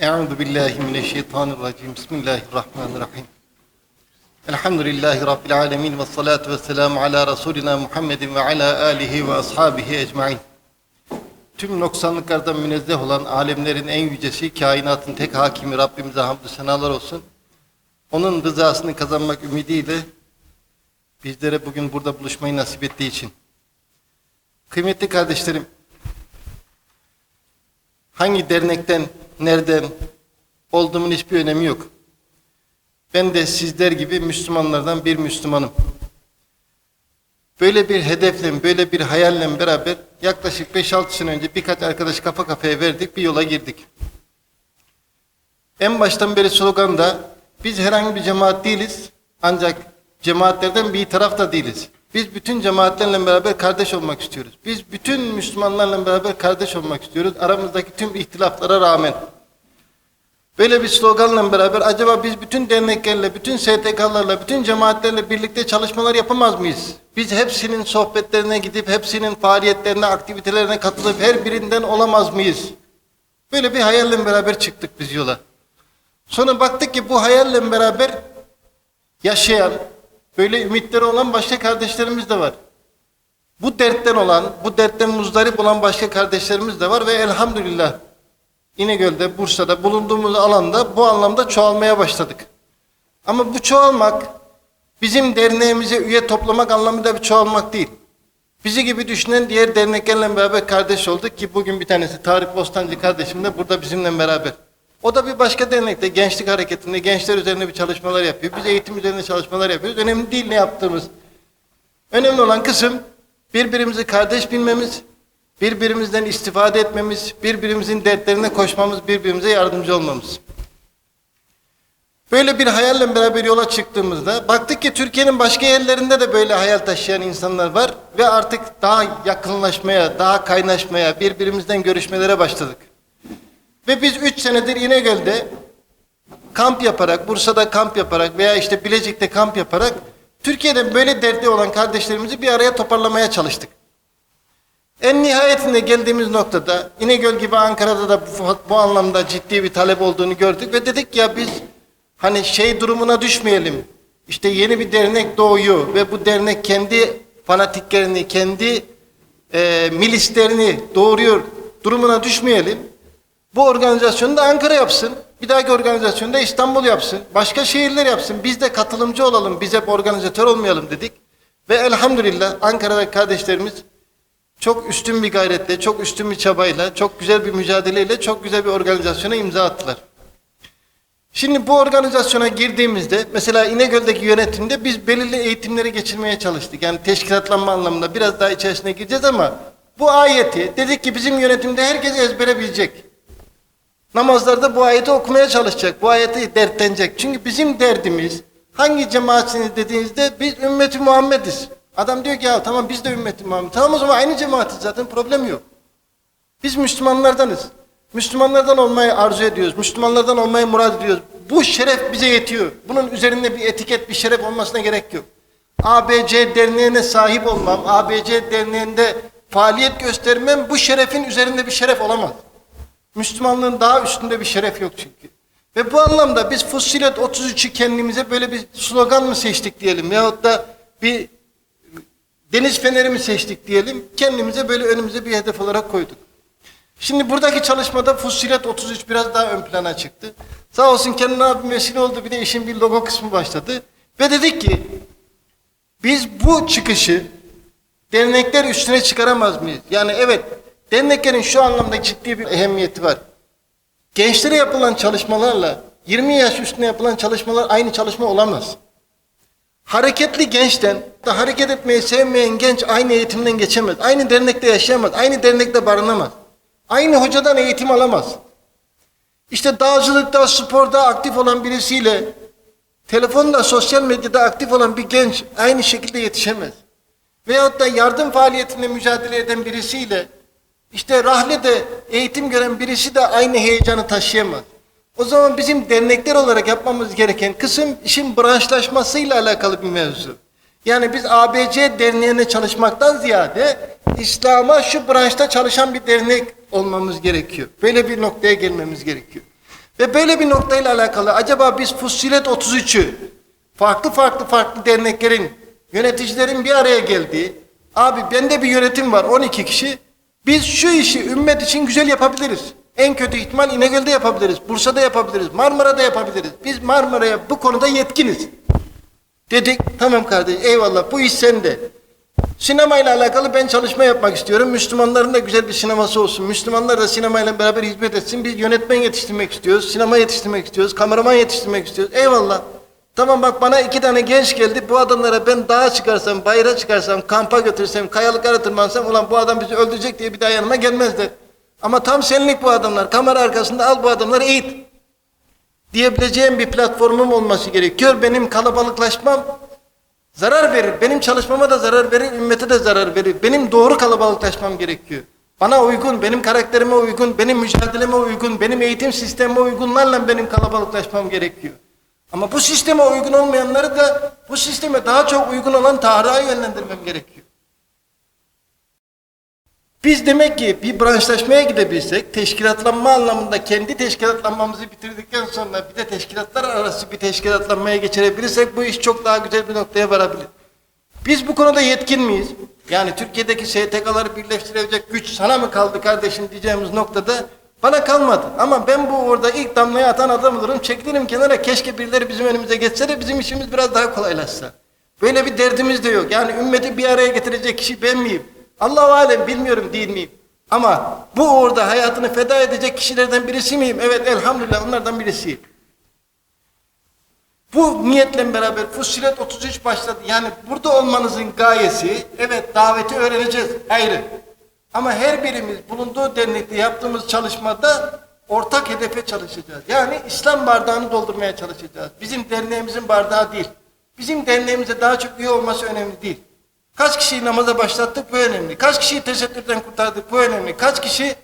Euzu billahi mineşşeytanirracim. Bismillahirrahmanirrahim. Elhamdülillahi rabbil alamin ve salatu vesselam ala rasulina Muhammedin ve ala alihi ve ashabihi ecmaîn. Tüm noksanlıklardan münezzeh olan alemlerin en yücesi, kainatın tek hakimi Rabbimize hamdü senalar olsun. Onun rızasını kazanmak ümidiyle bizlere bugün burada buluşmayı nasip ettiği için. Kıymetli kardeşlerim, hangi dernekten, nereden olduğumun hiçbir önemi yok. Ben de sizler gibi Müslümanlardan bir Müslümanım. Böyle bir hedefle, böyle bir hayalle beraber yaklaşık 5-6 sene önce birkaç arkadaş kafa kafaya verdik, bir yola girdik. En baştan beri slogan da biz herhangi bir cemaat değiliz ancak cemaatlerden bir taraf da değiliz. Biz bütün cemaatlerle beraber kardeş olmak istiyoruz. Biz bütün Müslümanlarla beraber kardeş olmak istiyoruz. Aramızdaki tüm ihtilaflara rağmen. Böyle bir sloganla beraber acaba biz bütün derneklerle, bütün STK'larla, bütün cemaatlerle birlikte çalışmalar yapamaz mıyız? Biz hepsinin sohbetlerine gidip, hepsinin faaliyetlerine, aktivitelerine katılıp her birinden olamaz mıyız? Böyle bir hayalle beraber çıktık biz yola. Sonra baktık ki bu hayalle beraber yaşayan, böyle ümitleri olan başka kardeşlerimiz de var. Bu dertten olan, bu dertten muzdarip olan başka kardeşlerimiz de var ve elhamdülillah İnegöl'de, Bursa'da bulunduğumuz alanda bu anlamda çoğalmaya başladık. Ama bu çoğalmak bizim derneğimize üye toplamak anlamında bir çoğalmak değil. Bizi gibi düşünen diğer derneklerle beraber kardeş olduk ki bugün bir tanesi Tarık Bostancı kardeşim de burada bizimle beraber. O da bir başka dernekte, gençlik hareketinde, gençler üzerine bir çalışmalar yapıyor. Biz eğitim üzerine çalışmalar yapıyoruz. Önemli değil ne yaptığımız. Önemli olan kısım birbirimizi kardeş bilmemiz, birbirimizden istifade etmemiz, birbirimizin dertlerine koşmamız, birbirimize yardımcı olmamız. Böyle bir hayalle beraber yola çıktığımızda baktık ki Türkiye'nin başka yerlerinde de böyle hayal taşıyan insanlar var ve artık daha yakınlaşmaya, daha kaynaşmaya, birbirimizden görüşmelere başladık. Ve biz üç senedir İnegöl'de kamp yaparak, Bursa'da kamp yaparak veya işte Bilecik'te kamp yaparak Türkiye'de böyle derdi olan kardeşlerimizi bir araya toparlamaya çalıştık. En nihayetinde geldiğimiz noktada İnegöl gibi Ankara'da da bu, bu anlamda ciddi bir talep olduğunu gördük ve dedik ya biz hani şey durumuna düşmeyelim. İşte yeni bir dernek doğuyor ve bu dernek kendi fanatiklerini, kendi e, milislerini doğuruyor durumuna düşmeyelim. Bu organizasyonu da Ankara yapsın. Bir dahaki organizasyonu da İstanbul yapsın. Başka şehirler yapsın. Biz de katılımcı olalım. Biz hep organizatör olmayalım dedik. Ve elhamdülillah Ankara'daki kardeşlerimiz çok üstün bir gayretle, çok üstün bir çabayla, çok güzel bir mücadeleyle çok güzel bir organizasyona imza attılar. Şimdi bu organizasyona girdiğimizde mesela İnegöl'deki yönetimde biz belirli eğitimleri geçirmeye çalıştık. Yani teşkilatlanma anlamında biraz daha içerisine gireceğiz ama bu ayeti dedik ki bizim yönetimde herkes ezbere bilecek. Namazlarda bu ayeti okumaya çalışacak. Bu ayeti dertlenecek. Çünkü bizim derdimiz hangi cemaatsiniz dediğinizde biz ümmeti Muhammediz. Adam diyor ki ya tamam biz de ümmeti Muhammed. Tamam o zaman aynı cemaatiz zaten problem yok. Biz Müslümanlardanız. Müslümanlardan olmayı arzu ediyoruz. Müslümanlardan olmayı murad ediyoruz. Bu şeref bize yetiyor. Bunun üzerinde bir etiket, bir şeref olmasına gerek yok. ABC derneğine sahip olmam, ABC derneğinde faaliyet göstermem bu şerefin üzerinde bir şeref olamaz. Müslümanlığın daha üstünde bir şeref yok çünkü. Ve bu anlamda biz Fussilet 33'ü kendimize böyle bir slogan mı seçtik diyelim yahut da bir deniz feneri mi seçtik diyelim kendimize böyle önümüze bir hedef olarak koyduk. Şimdi buradaki çalışmada Fussilet 33 biraz daha ön plana çıktı. Sağ olsun Kenan abim vesile oldu bir de işin bir logo kısmı başladı. Ve dedik ki biz bu çıkışı dernekler üstüne çıkaramaz mıyız? Yani evet derneklerin şu anlamda ciddi bir ehemmiyeti var. Gençlere yapılan çalışmalarla 20 yaş üstüne yapılan çalışmalar aynı çalışma olamaz. Hareketli gençten da hareket etmeyi sevmeyen genç aynı eğitimden geçemez. Aynı dernekte yaşayamaz. Aynı dernekte barınamaz. Aynı hocadan eğitim alamaz. İşte dağcılıkta, sporda aktif olan birisiyle telefonda, sosyal medyada aktif olan bir genç aynı şekilde yetişemez. Veyahut da yardım faaliyetinde mücadele eden birisiyle işte rahlede eğitim gören birisi de aynı heyecanı taşıyamaz. O zaman bizim dernekler olarak yapmamız gereken kısım işin branşlaşmasıyla alakalı bir mevzu. Yani biz ABC derneğine çalışmaktan ziyade İslam'a şu branşta çalışan bir dernek olmamız gerekiyor. Böyle bir noktaya gelmemiz gerekiyor. Ve böyle bir noktayla alakalı acaba biz Fussilet 33'ü farklı farklı farklı derneklerin, yöneticilerin bir araya geldiği, abi bende bir yönetim var 12 kişi, biz şu işi ümmet için güzel yapabiliriz. En kötü ihtimal İnegöl'de yapabiliriz, Bursa'da yapabiliriz, Marmara'da yapabiliriz. Biz Marmara'ya bu konuda yetkiniz. Dedik tamam kardeş eyvallah bu iş sende. Sinemayla alakalı ben çalışma yapmak istiyorum. Müslümanların da güzel bir sineması olsun. Müslümanlar da sinemayla beraber hizmet etsin. Biz yönetmen yetiştirmek istiyoruz. Sinema yetiştirmek istiyoruz. Kameraman yetiştirmek istiyoruz. Eyvallah. Tamam bak bana iki tane genç geldi. Bu adamlara ben dağa çıkarsam, bayıra çıkarsam, kampa götürsem, kayalıklara tırmansam ulan bu adam bizi öldürecek diye bir daha yanıma gelmezler. Ama tam senlik bu adamlar. Kamera arkasında al bu adamları eğit. Diyebileceğim bir platformum olması gerekiyor. Benim kalabalıklaşmam Zarar verir. Benim çalışmama da zarar verir, ümmete de zarar verir. Benim doğru kalabalıklaşmam gerekiyor. Bana uygun, benim karakterime uygun, benim mücadeleme uygun, benim eğitim sistemime uygunlarla benim kalabalıklaşmam gerekiyor. Ama bu sisteme uygun olmayanları da bu sisteme daha çok uygun olan Tarık'a yönlendirmem gerekiyor. Biz demek ki bir branşlaşmaya gidebilsek, teşkilatlanma anlamında kendi teşkilatlanmamızı bitirdikten sonra bir de teşkilatlar arası bir teşkilatlanmaya geçirebilirsek bu iş çok daha güzel bir noktaya varabilir. Biz bu konuda yetkin miyiz? Yani Türkiye'deki STK'ları birleştirecek güç sana mı kaldı kardeşim diyeceğimiz noktada bana kalmadı. Ama ben bu orada ilk damlayı atan adam olurum. Çekilirim kenara keşke birileri bizim önümüze geçse de bizim işimiz biraz daha kolaylaşsa. Böyle bir derdimiz de yok. Yani ümmeti bir araya getirecek kişi ben miyim? Allah-u Alem bilmiyorum değil miyim? Ama bu orada hayatını feda edecek kişilerden birisi miyim? Evet elhamdülillah onlardan birisiyim. Bu niyetle beraber Fussilet 33 başladı. Yani burada olmanızın gayesi, evet daveti öğreneceğiz, ayrı. Ama her birimiz bulunduğu dernekte yaptığımız çalışmada ortak hedefe çalışacağız. Yani İslam bardağını doldurmaya çalışacağız. Bizim derneğimizin bardağı değil. Bizim derneğimize daha çok üye olması önemli değil. Kaç kişiyi namaza başlattık bu önemli. Kaç kişiyi tesettürden kurtardık bu önemli. Kaç kişi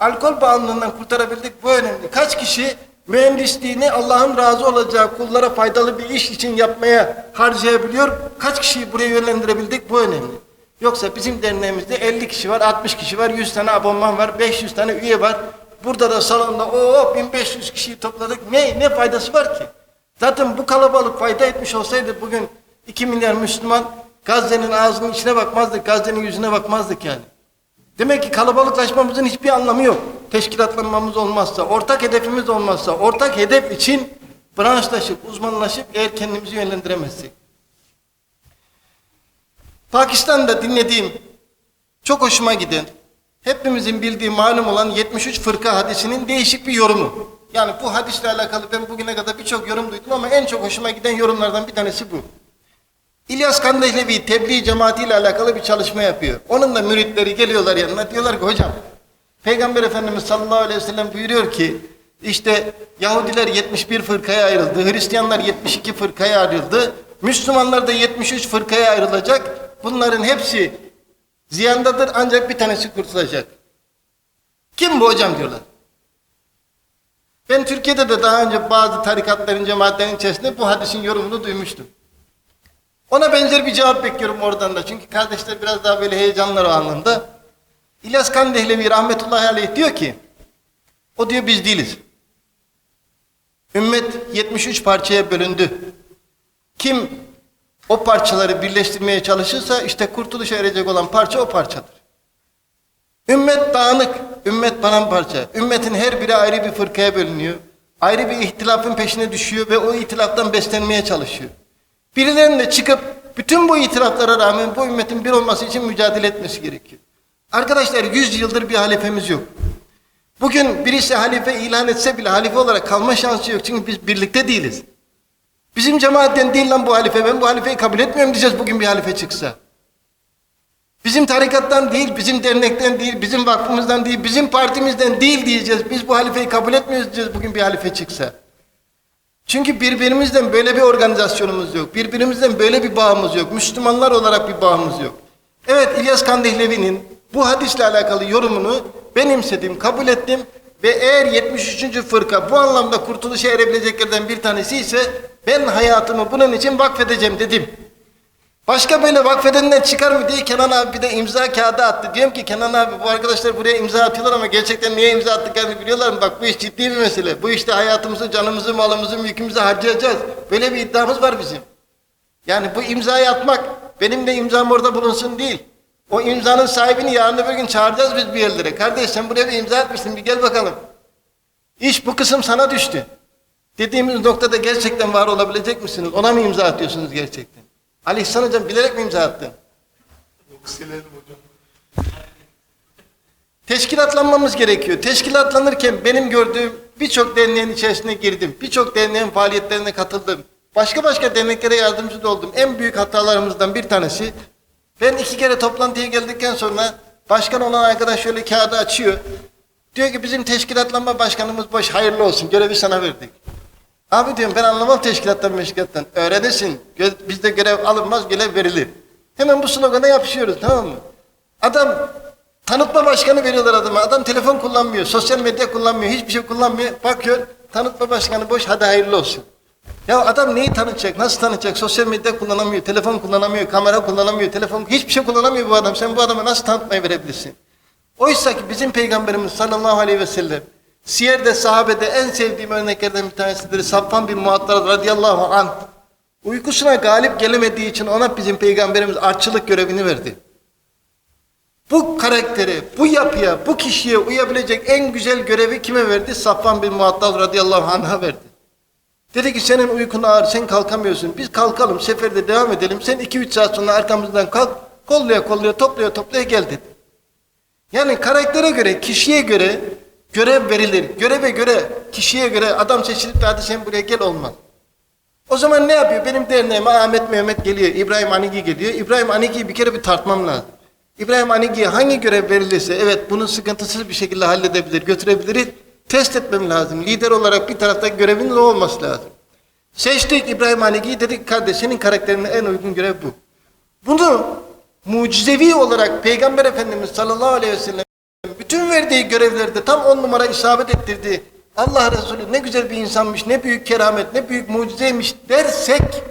alkol bağımlılığından kurtarabildik bu önemli. Kaç kişi mühendisliğini Allah'ın razı olacağı kullara faydalı bir iş için yapmaya harcayabiliyor. Kaç kişiyi buraya yönlendirebildik bu önemli. Yoksa bizim derneğimizde 50 kişi var, 60 kişi var, 100 tane abonman var, 500 tane üye var. Burada da salonda o 1500 kişiyi topladık. Ne ne faydası var ki? Zaten bu kalabalık fayda etmiş olsaydı bugün 2 milyar Müslüman Gazze'nin ağzının içine bakmazdık, Gazze'nin yüzüne bakmazdık yani. Demek ki kalabalıklaşmamızın hiçbir anlamı yok. Teşkilatlanmamız olmazsa, ortak hedefimiz olmazsa, ortak hedef için branşlaşıp, uzmanlaşıp eğer kendimizi yönlendiremezsek. Pakistan'da dinlediğim, çok hoşuma giden, hepimizin bildiği malum olan 73 fırka hadisinin değişik bir yorumu. Yani bu hadisle alakalı ben bugüne kadar birçok yorum duydum ama en çok hoşuma giden yorumlardan bir tanesi bu. İlyas Kandehlevi tebliğ cemaatiyle alakalı bir çalışma yapıyor. Onun da müritleri geliyorlar yanına diyorlar ki hocam Peygamber Efendimiz sallallahu aleyhi ve sellem buyuruyor ki işte Yahudiler 71 fırkaya ayrıldı, Hristiyanlar 72 fırkaya ayrıldı, Müslümanlar da 73 fırkaya ayrılacak. Bunların hepsi ziyandadır ancak bir tanesi kurtulacak. Kim bu hocam diyorlar. Ben Türkiye'de de daha önce bazı tarikatların, cemaatlerin içerisinde bu hadisin yorumunu duymuştum. Ona benzer bir cevap bekliyorum oradan da. Çünkü kardeşler biraz daha böyle heyecanlar o anlamda. İlyas Kandehlevi rahmetullahi aleyh diyor ki, o diyor biz değiliz. Ümmet 73 parçaya bölündü. Kim o parçaları birleştirmeye çalışırsa işte kurtuluşa erecek olan parça o parçadır. Ümmet dağınık, ümmet paramparça. Ümmetin her biri ayrı bir fırkaya bölünüyor. Ayrı bir ihtilafın peşine düşüyor ve o ihtilaftan beslenmeye çalışıyor. Birilerinin de çıkıp bütün bu itiraflara rağmen bu ümmetin bir olması için mücadele etmesi gerekiyor. Arkadaşlar 100 yıldır bir halifemiz yok. Bugün birisi halife ilan etse bile halife olarak kalma şansı yok. Çünkü biz birlikte değiliz. Bizim cemaatten değil lan bu halife. Ben bu halifeyi kabul etmiyorum diyeceğiz bugün bir halife çıksa. Bizim tarikattan değil, bizim dernekten değil, bizim vakfımızdan değil, bizim partimizden değil diyeceğiz. Biz bu halifeyi kabul etmiyoruz diyeceğiz bugün bir halife çıksa. Çünkü birbirimizden böyle bir organizasyonumuz yok. Birbirimizden böyle bir bağımız yok. Müslümanlar olarak bir bağımız yok. Evet İlyas Kandehlevi'nin bu hadisle alakalı yorumunu benimsedim, kabul ettim ve eğer 73. fırka bu anlamda kurtuluşa erebileceklerden bir tanesi ise ben hayatımı bunun için vakfedeceğim dedim. Başka böyle vakfedenden çıkar mı diye Kenan abi bir de imza kağıdı attı. Diyorum ki Kenan abi bu arkadaşlar buraya imza atıyorlar ama gerçekten niye imza attıklarını biliyorlar mı? Bak bu iş ciddi bir mesele. Bu işte hayatımızı, canımızı, malımızı, mülkümüzü harcayacağız. Böyle bir iddiamız var bizim. Yani bu imzayı atmak benim de imzam orada bulunsun değil. O imzanın sahibini yarın öbür gün çağıracağız biz bir yerlere. Kardeş sen buraya bir imza atmışsın bir gel bakalım. İş bu kısım sana düştü. Dediğimiz noktada gerçekten var olabilecek misiniz? Ona mı imza atıyorsunuz gerçekten? Ali İhsan Hocam bilerek mi imza attın? Silelim hocam. Teşkilatlanmamız gerekiyor. Teşkilatlanırken benim gördüğüm birçok derneğin içerisine girdim. Birçok derneğin faaliyetlerine katıldım. Başka başka derneklere yardımcı da oldum. En büyük hatalarımızdan bir tanesi ben iki kere toplantıya geldikten sonra başkan olan arkadaş şöyle kağıdı açıyor. Diyor ki bizim teşkilatlanma başkanımız boş hayırlı olsun görevi sana verdik. Abi diyorum ben anlamam teşkilattan meşkilattan. Öğrenirsin. Bizde görev alınmaz görev verilir. Hemen bu slogana yapışıyoruz tamam mı? Adam tanıtma başkanı veriyorlar adama. Adam telefon kullanmıyor, sosyal medya kullanmıyor, hiçbir şey kullanmıyor. Bakıyor tanıtma başkanı boş hadi hayırlı olsun. Ya adam neyi tanıtacak, nasıl tanıtacak? Sosyal medya kullanamıyor, telefon kullanamıyor, kamera kullanamıyor, telefon hiçbir şey kullanamıyor bu adam. Sen bu adama nasıl tanıtmayı verebilirsin? Oysa ki bizim peygamberimiz sallallahu aleyhi ve sellem Siyer'de sahabede en sevdiğim örneklerden bir tanesidir. Safvan bin Muattar radıyallahu anh uykusuna galip gelemediği için ona bizim peygamberimiz artçılık görevini verdi. Bu karaktere, bu yapıya, bu kişiye uyabilecek en güzel görevi kime verdi? Safvan bin Muattal radıyallahu anh'a verdi. Dedi ki senin uykun ağır, sen kalkamıyorsun. Biz kalkalım, seferde devam edelim. Sen iki üç saat sonra arkamızdan kalk, kolluya kolluya, toplaya toplaya gel dedi. Yani karaktere göre, kişiye göre görev verilir. Göreve göre, kişiye göre adam seçilip de hadi sen buraya gel olmaz. O zaman ne yapıyor? Benim derneğime Ahmet Mehmet geliyor, İbrahim Anigi geliyor. İbrahim Anigi'yi bir kere bir tartmam lazım. İbrahim Anigi'ye hangi görev verilirse evet bunu sıkıntısız bir şekilde halledebilir, götürebilir. Test etmem lazım. Lider olarak bir tarafta görevin ne olması lazım. Seçtik İbrahim Anigi'yi dedik kardeş senin karakterine en uygun görev bu. Bunu mucizevi olarak Peygamber Efendimiz sallallahu aleyhi ve sellem bütün verdiği görevlerde tam on numara isabet ettirdi. Allah Resulü ne güzel bir insanmış, ne büyük keramet, ne büyük mucizeymiş dersek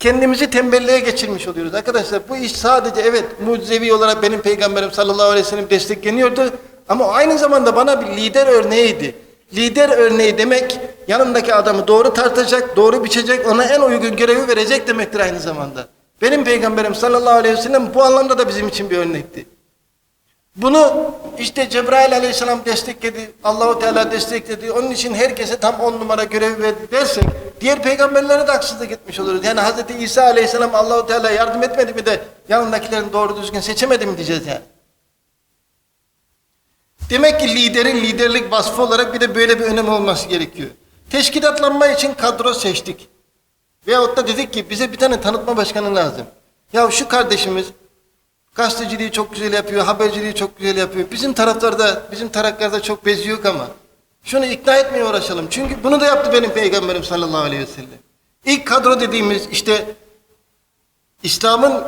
kendimizi tembelliğe geçirmiş oluyoruz. Arkadaşlar bu iş sadece evet mucizevi olarak benim peygamberim sallallahu aleyhi ve sellem destekleniyordu ama aynı zamanda bana bir lider örneğiydi. Lider örneği demek yanındaki adamı doğru tartacak, doğru biçecek, ona en uygun görevi verecek demektir aynı zamanda. Benim peygamberim sallallahu aleyhi ve sellem bu anlamda da bizim için bir örnekti. Bunu işte Cebrail aleyhisselam destekledi, Allahu Teala destekledi. Onun için herkese tam on numara görevi verdi dersek diğer peygamberlere de haksızlık etmiş oluruz. Yani Hazreti İsa aleyhisselam Allahu Teala yardım etmedi mi de yanındakilerini doğru düzgün seçemedi mi diyeceğiz yani. Demek ki liderin liderlik vasfı olarak bir de böyle bir önem olması gerekiyor. Teşkilatlanma için kadro seçtik. Veyahut da dedik ki bize bir tane tanıtma başkanı lazım. Ya şu kardeşimiz gazeteciliği çok güzel yapıyor, haberciliği çok güzel yapıyor. Bizim taraflarda, bizim taraklarda çok bezi yok ama şunu ikna etmeye uğraşalım. Çünkü bunu da yaptı benim peygamberim sallallahu aleyhi ve sellem. İlk kadro dediğimiz işte İslam'ın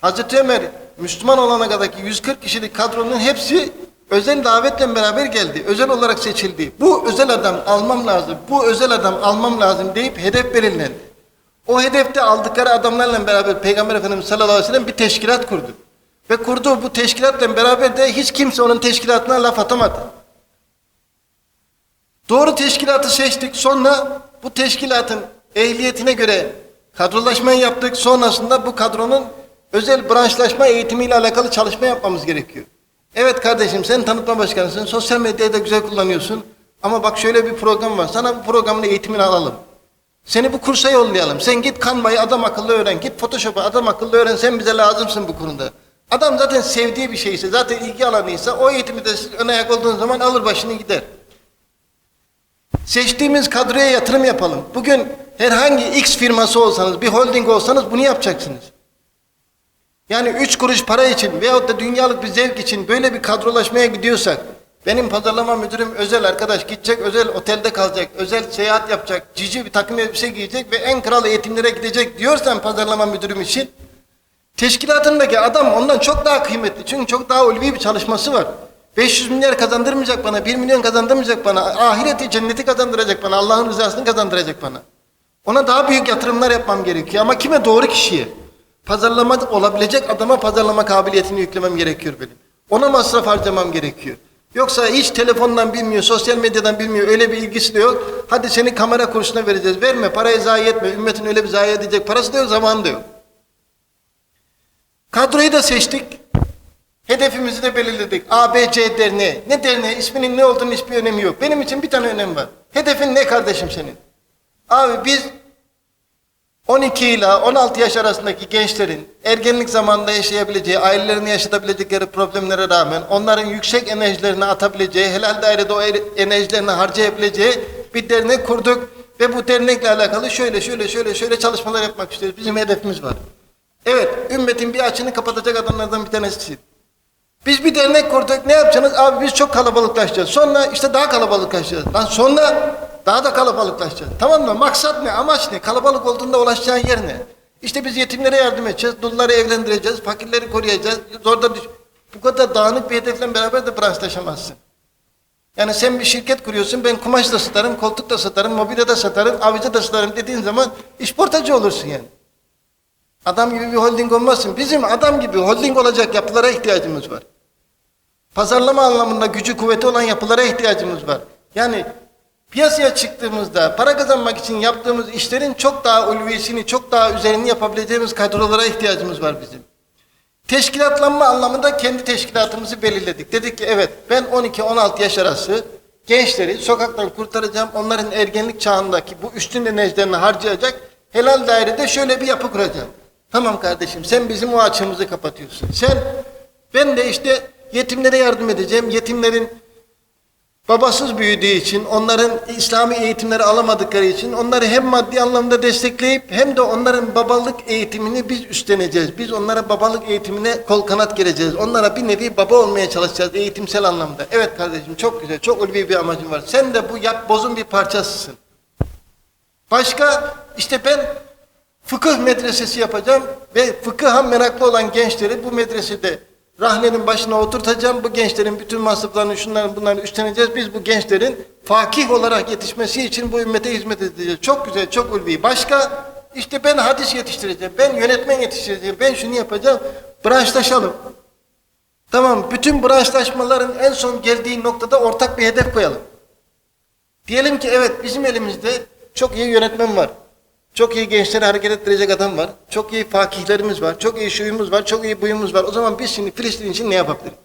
Hazreti Ömer Müslüman olana kadarki 140 kişilik kadronun hepsi özel davetle beraber geldi. Özel olarak seçildi. Bu özel adam almam lazım, bu özel adam almam lazım deyip hedef belirlendi. O hedefte aldıkları adamlarla beraber Peygamber Efendimiz sallallahu aleyhi ve sellem bir teşkilat kurdu. Ve kurduğu bu teşkilatla beraber de hiç kimse onun teşkilatına laf atamadı. Doğru teşkilatı seçtik. Sonra bu teşkilatın ehliyetine göre kadrolaşmayı yaptık. Sonrasında bu kadronun özel branşlaşma eğitimiyle alakalı çalışma yapmamız gerekiyor. Evet kardeşim sen tanıtma başkanısın. Sosyal medyayı da güzel kullanıyorsun. Ama bak şöyle bir program var. Sana bu programın eğitimini alalım. Seni bu kursa yollayalım. Sen git Canva'yı adam akıllı öğren. Git Photoshop'u adam akıllı öğren. Sen bize lazımsın bu konuda. Adam zaten sevdiği bir şeyse, zaten ilgi alanıysa o eğitimi de siz ön ayak olduğun zaman alır başını gider. Seçtiğimiz kadroya yatırım yapalım. Bugün herhangi X firması olsanız, bir holding olsanız bunu yapacaksınız. Yani üç kuruş para için veyahut da dünyalık bir zevk için böyle bir kadrolaşmaya gidiyorsak, benim pazarlama müdürüm özel arkadaş gidecek, özel otelde kalacak, özel seyahat yapacak, cici bir takım elbise giyecek ve en kral eğitimlere gidecek diyorsan pazarlama müdürüm için, teşkilatındaki adam ondan çok daha kıymetli. Çünkü çok daha ulvi bir çalışması var. 500 milyar kazandırmayacak bana, 1 milyon kazandırmayacak bana, ahireti, cenneti kazandıracak bana, Allah'ın rızasını kazandıracak bana. Ona daha büyük yatırımlar yapmam gerekiyor ama kime? Doğru kişiye. Pazarlama olabilecek adama pazarlama kabiliyetini yüklemem gerekiyor benim. Ona masraf harcamam gerekiyor. Yoksa hiç telefondan bilmiyor, sosyal medyadan bilmiyor, öyle bir ilgisi de yok. Hadi seni kamera kursuna vereceğiz. Verme, parayı zayi etme. Ümmetin öyle bir zayi edecek parası da yok, zamanı da yok. Kadroyu da seçtik. Hedefimizi de belirledik. A, B, C derneği. Ne derneği? İsminin ne olduğunun hiçbir önemi yok. Benim için bir tane önem var. Hedefin ne kardeşim senin? Abi biz 12 ile 16 yaş arasındaki gençlerin ergenlik zamanında yaşayabileceği, ailelerini yaşatabilecekleri problemlere rağmen onların yüksek enerjilerini atabileceği, helal dairede o er- enerjilerini harcayabileceği bir dernek kurduk. Ve bu dernekle alakalı şöyle şöyle şöyle şöyle çalışmalar yapmak istiyoruz. Bizim hedefimiz var. Evet, ümmetin bir açını kapatacak adamlardan bir tanesi. Biz bir dernek kurduk. Ne yapacaksınız? Abi biz çok kalabalıklaşacağız. Sonra işte daha kalabalıklaşacağız. Lan sonra daha da kalabalıklaşacağız. Tamam mı? Maksat ne? Amaç ne? Kalabalık olduğunda ulaşacağın yer ne? İşte biz yetimlere yardım edeceğiz. Dulları evlendireceğiz. Fakirleri koruyacağız. Zorda düş- Bu kadar dağınık bir hedefle beraber de branşlaşamazsın. Yani sen bir şirket kuruyorsun. Ben kumaş da satarım, koltuk da satarım, mobilya da satarım, avize da satarım dediğin zaman işportacı olursun yani. Adam gibi bir holding olmazsın. Bizim adam gibi holding olacak yapılara ihtiyacımız var. Pazarlama anlamında gücü kuvveti olan yapılara ihtiyacımız var. Yani piyasaya çıktığımızda para kazanmak için yaptığımız işlerin çok daha ulvisini, çok daha üzerini yapabileceğimiz kadrolara ihtiyacımız var bizim. Teşkilatlanma anlamında kendi teşkilatımızı belirledik. Dedik ki evet ben 12-16 yaş arası gençleri sokaktan kurtaracağım. Onların ergenlik çağındaki bu üstün enerjilerini harcayacak. Helal dairede şöyle bir yapı kuracağım. Tamam kardeşim sen bizim o açığımızı kapatıyorsun. Sen ben de işte yetimlere yardım edeceğim. Yetimlerin babasız büyüdüğü için, onların İslami eğitimleri alamadıkları için onları hem maddi anlamda destekleyip hem de onların babalık eğitimini biz üstleneceğiz. Biz onlara babalık eğitimine kol kanat gereceğiz. Onlara bir nevi baba olmaya çalışacağız eğitimsel anlamda. Evet kardeşim çok güzel, çok ulvi bir amacın var. Sen de bu yap bozun bir parçasısın. Başka işte ben fıkıh medresesi yapacağım ve fıkıha meraklı olan gençleri bu medresede rahnenin başına oturtacağım. Bu gençlerin bütün masraflarını şunların bunları üstleneceğiz. Biz bu gençlerin fakih olarak yetişmesi için bu ümmete hizmet edeceğiz. Çok güzel, çok ulvi. Başka işte ben hadis yetiştireceğim, ben yönetmen yetiştireceğim, ben şunu yapacağım. Branşlaşalım. Tamam, bütün branşlaşmaların en son geldiği noktada ortak bir hedef koyalım. Diyelim ki evet bizim elimizde çok iyi yönetmen var. Çok iyi gençleri hareket ettirecek adam var. Çok iyi fakihlerimiz var. Çok iyi şuyumuz var. Çok iyi buyumuz var. O zaman biz şimdi Filistin için ne yapabiliriz?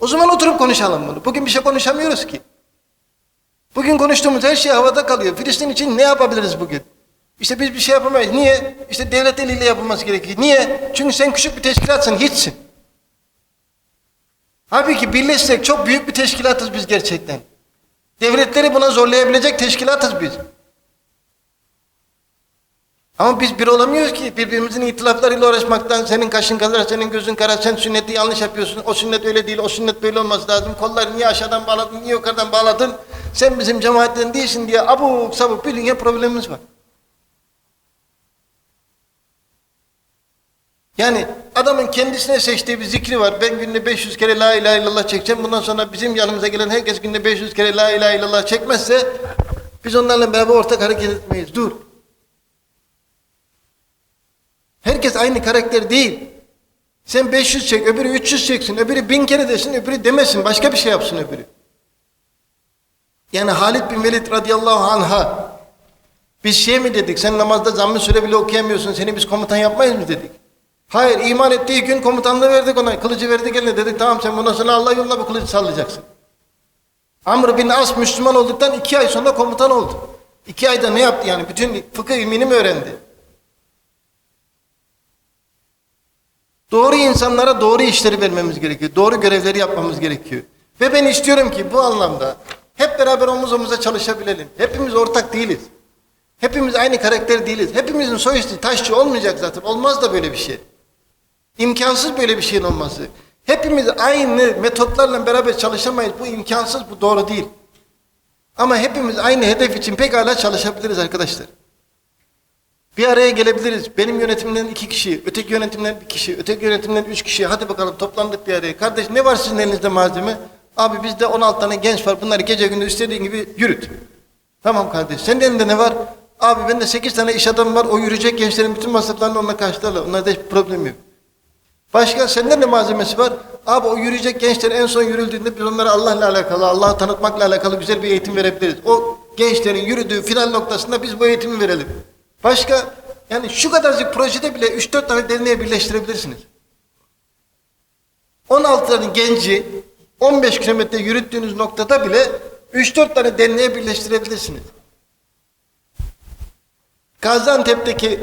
O zaman oturup konuşalım bunu. Bugün bir şey konuşamıyoruz ki. Bugün konuştuğumuz her şey havada kalıyor. Filistin için ne yapabiliriz bugün? İşte biz bir şey yapamayız. Niye? İşte devlet eliyle yapılması gerekiyor. Niye? Çünkü sen küçük bir teşkilatsın, hiçsin. Halbuki birleşsek çok büyük bir teşkilatız biz gerçekten. Devletleri buna zorlayabilecek teşkilatız biz. Ama biz bir olamıyoruz ki birbirimizin itilaflarıyla uğraşmaktan senin kaşın kazar, senin gözün kara, sen sünneti yanlış yapıyorsun, o sünnet öyle değil, o sünnet böyle olması lazım, kolları niye aşağıdan bağladın, niye yukarıdan bağladın, sen bizim cemaatten değilsin diye abuk sabuk bir dünya problemimiz var. Yani adamın kendisine seçtiği bir zikri var. Ben günde 500 kere la ilahe illallah çekeceğim. Bundan sonra bizim yanımıza gelen herkes günde 500 kere la ilahe illallah çekmezse biz onlarla beraber ortak hareket etmeyiz. Dur. Herkes aynı karakter değil. Sen 500 çek, öbürü 300 çeksin, öbürü 1000 kere desin, öbürü demesin, başka bir şey yapsın öbürü. Yani Halid bin Velid radıyallahu anh'a biz şey mi dedik, sen namazda zamm-ı süre bile okuyamıyorsun, seni biz komutan yapmayız mı dedik. Hayır, iman ettiği gün komutanlığı verdik ona, kılıcı verdik eline dedik, tamam sen bundan sonra Allah yoluna bu kılıcı sallayacaksın. Amr bin As Müslüman olduktan iki ay sonra komutan oldu. İki ayda ne yaptı yani? Bütün fıkıh ilmini mi öğrendi? Doğru insanlara doğru işleri vermemiz gerekiyor. Doğru görevleri yapmamız gerekiyor. Ve ben istiyorum ki bu anlamda hep beraber omuz omuza çalışabilelim. Hepimiz ortak değiliz. Hepimiz aynı karakter değiliz. Hepimizin soy ismi taşçı olmayacak zaten. Olmaz da böyle bir şey. İmkansız böyle bir şeyin olması. Hepimiz aynı metotlarla beraber çalışamayız. Bu imkansız, bu doğru değil. Ama hepimiz aynı hedef için pekala çalışabiliriz arkadaşlar. Bir araya gelebiliriz. Benim yönetimden iki kişi, öteki yönetimden bir kişi, öteki yönetimden üç kişi. Hadi bakalım toplandık bir araya. Kardeş ne var sizin elinizde malzeme? Abi bizde 16 tane genç var. Bunları gece gündüz istediğin gibi yürüt. Tamam kardeş. Senin elinde ne var? Abi bende 8 tane iş adamı var. O yürüyecek gençlerin bütün masraflarını onunla karşılarlar. Onlarda hiçbir problem yok. Başka senden ne malzemesi var? Abi o yürüyecek gençler en son yürüldüğünde biz onlara Allah'la alakalı, Allah'ı tanıtmakla alakalı güzel bir eğitim verebiliriz. O gençlerin yürüdüğü final noktasında biz bu eğitimi verelim. Başka yani şu kadarcık projede bile 3-4 tane derneğe birleştirebilirsiniz. 16 tane genci 15 kilometre yürüttüğünüz noktada bile 3-4 tane derneğe birleştirebilirsiniz. Gaziantep'teki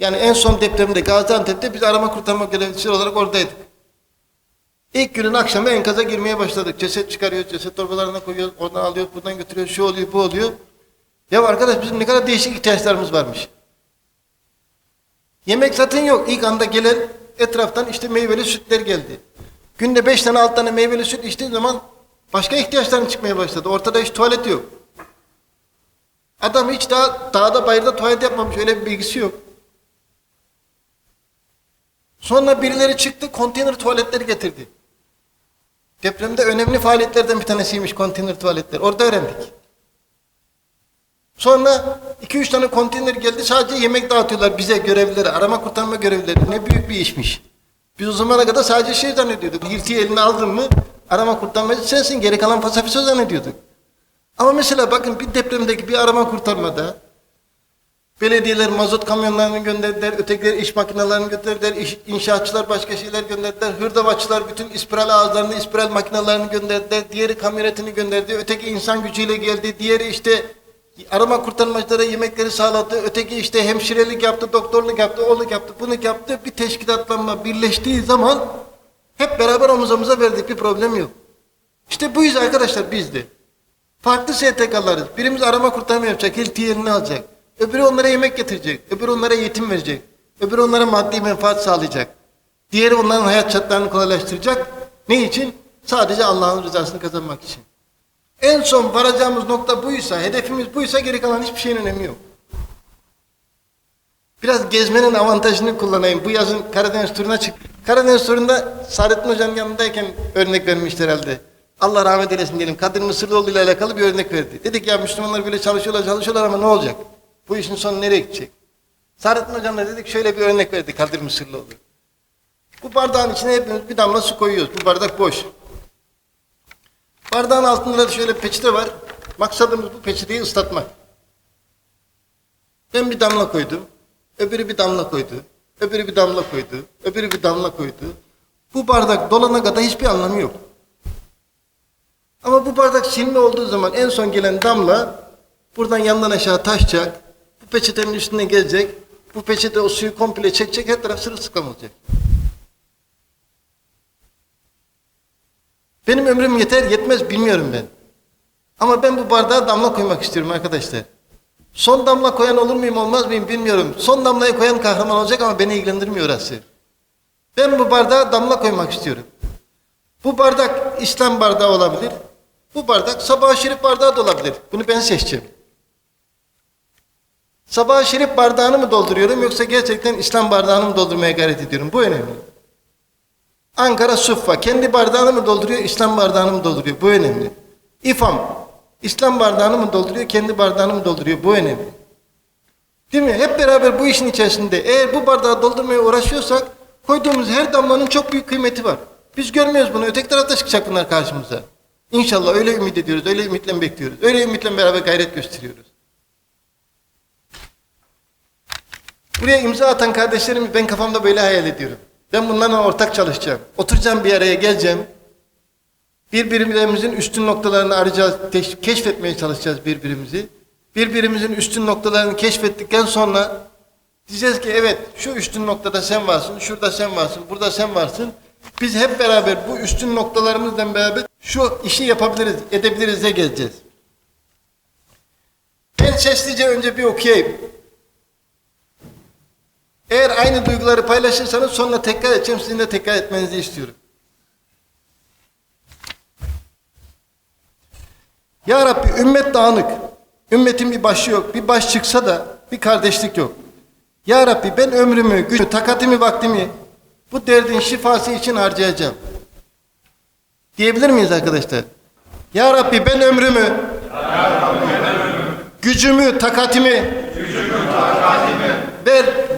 yani en son depremde Gaziantep'te biz arama kurtarma görevlisi olarak oradaydık. İlk günün akşamı enkaza girmeye başladık. Ceset çıkarıyoruz, ceset torbalarına koyuyoruz, oradan alıyoruz, buradan götürüyoruz, şu oluyor, bu oluyor. Ya arkadaş bizim ne kadar değişik ihtiyaçlarımız varmış. Yemek zaten yok. İlk anda gelen etraftan işte meyveli sütler geldi. Günde beş tane alt tane meyveli süt içtiği zaman başka ihtiyaçların çıkmaya başladı. Ortada hiç tuvalet yok. Adam hiç daha dağda bayırda tuvalet yapmamış. Öyle bir bilgisi yok. Sonra birileri çıktı konteyner tuvaletleri getirdi. Depremde önemli faaliyetlerden bir tanesiymiş konteyner tuvaletler. Orada öğrendik. Sonra 2-3 tane konteyner geldi sadece yemek dağıtıyorlar bize görevlilere, arama kurtarma görevlileri. Ne büyük bir işmiş. Biz o zamana kadar sadece şey zannediyorduk. Hiltiyi eline aldın mı arama kurtarmacı sensin geri kalan pasifist zannediyorduk. Ama mesela bakın bir depremdeki bir arama kurtarmada belediyeler mazot kamyonlarını gönderdiler, ötekiler iş makinelerini gönderdiler, iş, inşaatçılar başka şeyler gönderdiler, hırdavatçılar bütün ispiral ağızlarını, ispiral makinelerini gönderdiler, diğeri kamyonetini gönderdi, öteki insan gücüyle geldi, diğeri işte arama kurtarmacılara yemekleri sağladı, öteki işte hemşirelik yaptı, doktorluk yaptı, oğluk yaptı, bunu yaptı. Bir teşkilatlanma birleştiği zaman hep beraber omuz omuza verdik, bir problem yok. İşte bu yüzden arkadaşlar bizde. Farklı STK'larız. Birimiz arama kurtarma yapacak, yerini alacak. Öbürü onlara yemek getirecek. Öbürü onlara eğitim verecek. Öbürü onlara maddi menfaat sağlayacak. Diğeri onların hayat şartlarını kolaylaştıracak. Ne için? Sadece Allah'ın rızasını kazanmak için. En son varacağımız nokta buysa, hedefimiz buysa geri kalan hiçbir şeyin önemi yok. Biraz gezmenin avantajını kullanayım. Bu yazın Karadeniz turuna çık. Karadeniz turunda Saadettin Hoca'nın yanındayken örnek vermişti herhalde. Allah rahmet eylesin diyelim. Kadir Mısırlıoğlu ile alakalı bir örnek verdi. Dedik ya Müslümanlar böyle çalışıyorlar çalışıyorlar ama ne olacak? Bu işin sonu nereye gidecek? Saadettin Hocam'la dedik şöyle bir örnek verdi Kadir Mısırlıoğlu. Bu bardağın içine hepimiz bir damla su koyuyoruz. Bu bardak boş. Bardağın altında da şöyle peçete var. Maksadımız bu peçeteyi ıslatmak. Ben bir damla koydum. Öbürü bir damla koydu. Öbürü bir damla koydu. Öbürü bir damla koydu. Bu bardak dolana kadar hiçbir anlamı yok. Ama bu bardak silme olduğu zaman en son gelen damla buradan yandan aşağı taşacak. Bu peçetenin üstüne gelecek. Bu peçete o suyu komple çekecek. Her taraf sırılsıklam olacak. Benim ömrüm yeter yetmez bilmiyorum ben. Ama ben bu bardağa damla koymak istiyorum arkadaşlar. Son damla koyan olur muyum olmaz mıyım bilmiyorum. Son damlayı koyan kahraman olacak ama beni ilgilendirmiyor orası. Ben bu bardağa damla koymak istiyorum. Bu bardak İslam bardağı olabilir. Bu bardak sabah şerif bardağı da olabilir. Bunu ben seçeceğim. Sabah şerif bardağını mı dolduruyorum yoksa gerçekten İslam bardağını mı doldurmaya gayret ediyorum? Bu önemli. Ankara Suffa kendi bardağını mı dolduruyor, İslam bardağını mı dolduruyor? Bu önemli. İFAM İslam bardağını mı dolduruyor, kendi bardağını mı dolduruyor? Bu önemli. Değil mi? Hep beraber bu işin içerisinde eğer bu bardağı doldurmaya uğraşıyorsak koyduğumuz her damlanın çok büyük kıymeti var. Biz görmüyoruz bunu. Öteki tarafta çıkacak bunlar karşımıza. İnşallah öyle ümit ediyoruz, öyle ümitle bekliyoruz. Öyle ümitle beraber gayret gösteriyoruz. Buraya imza atan kardeşlerimi ben kafamda böyle hayal ediyorum. Ben bunlarla ortak çalışacağım. Oturacağım bir araya geleceğim. Birbirimizin üstün noktalarını arayacağız, keşfetmeye çalışacağız birbirimizi. Birbirimizin üstün noktalarını keşfettikten sonra diyeceğiz ki evet şu üstün noktada sen varsın, şurada sen varsın, burada sen varsın. Biz hep beraber bu üstün noktalarımızla beraber şu işi yapabiliriz, edebiliriz de geleceğiz. Ben seslice önce bir okuyayım. Eğer aynı duyguları paylaşırsanız sonra tekrar edeceğim, sizin tekrar etmenizi istiyorum. Ya Rabbi ümmet dağınık. Ümmetin bir başı yok. Bir baş çıksa da bir kardeşlik yok. Ya Rabbi ben ömrümü, gücümü, takatimi, vaktimi bu derdin şifası için harcayacağım. Diyebilir miyiz arkadaşlar? Ya Rabbi ben ömrümü, gücümü, gücümü, takatimi,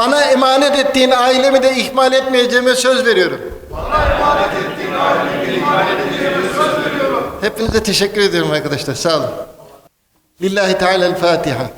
bana emanet ettiğin ailemi de ihmal etmeyeceğime söz veriyorum. Hepinize teşekkür ediyorum arkadaşlar. Sağ olun. Lillahi Teala'l Fatiha.